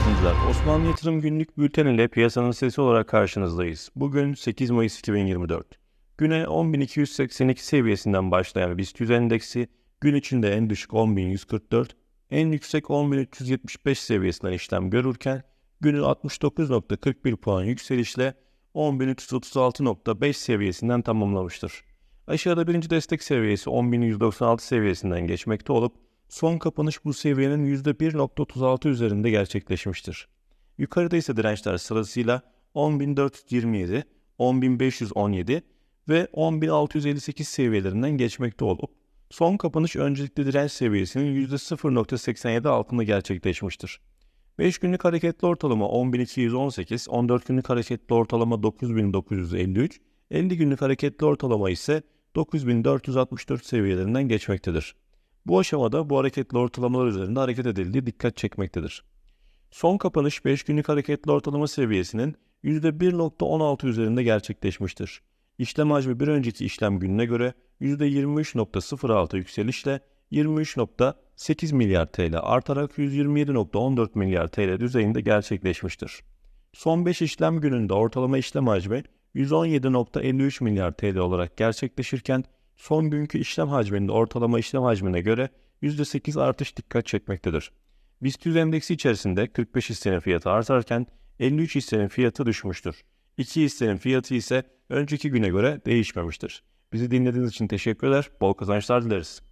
izleyiciler, Osmanlı Yatırım Günlük Bülten ile piyasanın sesi olarak karşınızdayız. Bugün 8 Mayıs 2024. Güne 10.282 seviyesinden başlayan BIST 100 endeksi gün içinde en düşük 10.144, en yüksek 10.375 seviyesinden işlem görürken günü 69.41 puan yükselişle 10.336.5 seviyesinden tamamlamıştır. Aşağıda birinci destek seviyesi 10.196 seviyesinden geçmekte olup son kapanış bu seviyenin %1.36 üzerinde gerçekleşmiştir. Yukarıda ise dirençler sırasıyla 10.427, 10.517 ve 10.658 seviyelerinden geçmekte olup son kapanış öncelikli direnç seviyesinin %0.87 altında gerçekleşmiştir. 5 günlük hareketli ortalama 10.218, 14 günlük hareketli ortalama 9.953, 50 günlük hareketli ortalama ise 9464 seviyelerinden geçmektedir. Bu aşamada bu hareketli ortalamalar üzerinde hareket edildiği dikkat çekmektedir. Son kapanış 5 günlük hareketli ortalama seviyesinin %1.16 üzerinde gerçekleşmiştir. İşlem hacmi bir önceki işlem gününe göre %23.06 yükselişle 23.8 milyar TL artarak 127.14 milyar TL düzeyinde gerçekleşmiştir. Son 5 işlem gününde ortalama işlem hacmi 117.53 milyar TL olarak gerçekleşirken son günkü işlem hacminde ortalama işlem hacmine göre %8 artış dikkat çekmektedir. BIST 100 endeksi içerisinde 45 hissenin fiyatı artarken 53 hissenin fiyatı düşmüştür. 2 hissenin fiyatı ise önceki güne göre değişmemiştir. Bizi dinlediğiniz için teşekkürler, bol kazançlar dileriz.